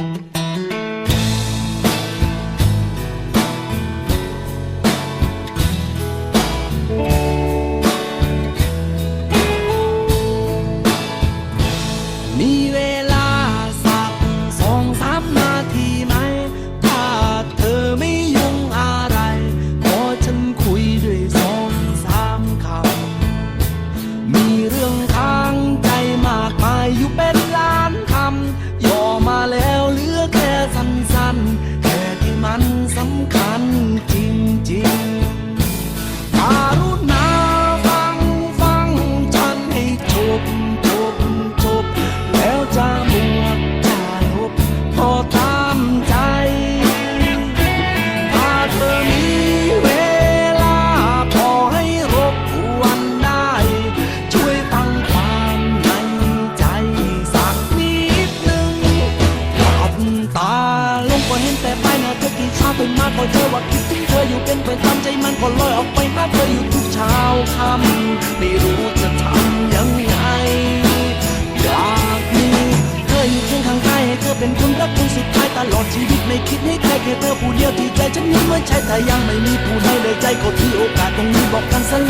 มี ลอยออกไปหาเธออยู่ทุกเช้าค่ำไม่รู้จะทำยังไง อยากมีเธออยู่เคียงข้างกายให้เธอเป็นคนรักคนสุดท้ายตลอดชีวิตไม่คิดให้ใครแค่เธอผู้เดียวที่ใจฉันนี้ไม่ใช่แต่ยังไม่มีผู้ใดเลยใจก็ที่โอกาสตรงนี้บอกกันซะเลยจะ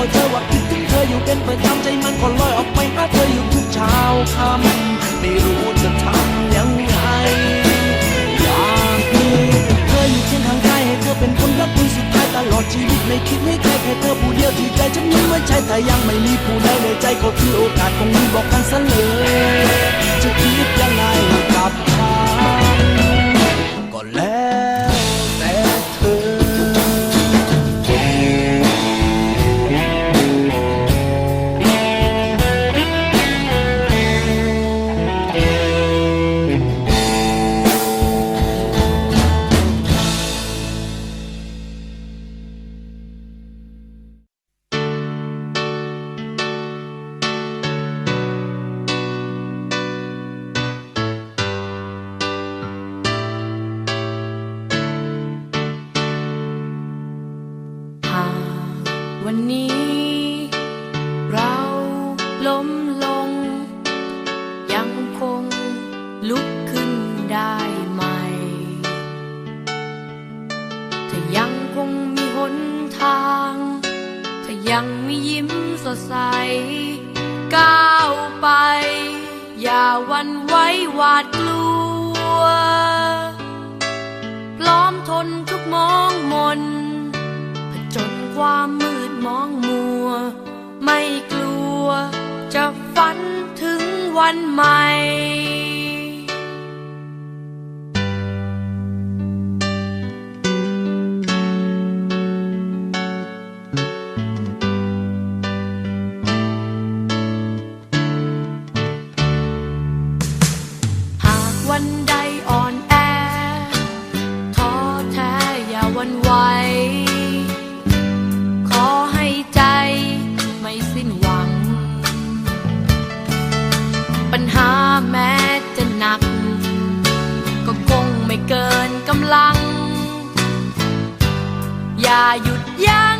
ช้าตื่นมาก็เจอว่าคิดถึงเธออยู่เป็นประจำใจมันก็ลอยออกไปหาเธออยู่ทุกเช้าค่ำไม่รู้จะทำยังไงอยากมีเธออยู่เคียงข้างกายให้เธอเป็นคนรักคนสุดท้ายตลอดชีวิตไม่คิดให้ใครแค่เธอผู้เดียวที่ใจฉันยังไม่ใช่แต่ยังไม่มีผู้ใดในใจก็คือโอกาสตรงนี้บอกกันซะเลยจะคิด วันนี้ เราล้มลง ยังคงลุกขึ้นได้ไหมถ้ายังคงมีหนทางถ้ายังมียิ้มสดใส ก้าวไป อย่าวันไว้หวาดกลัว พร้อมทนทุกมองมน ความมืดมองมัว ไม่กลัว จะฝันถึงวันใหม่หากวันใดอ่อนแอท้อแท้อย่าวันไหว อย่าหยุดยั้ง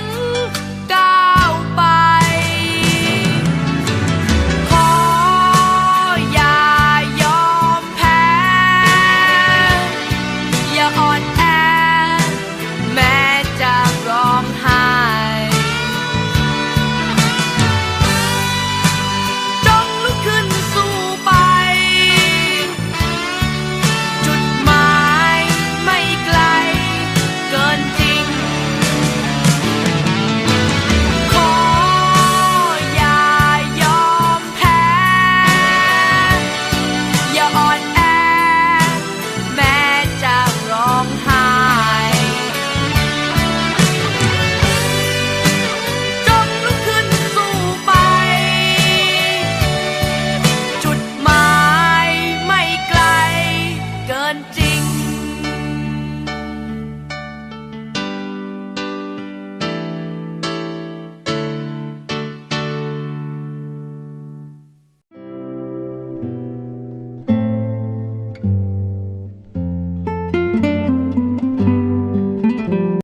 ง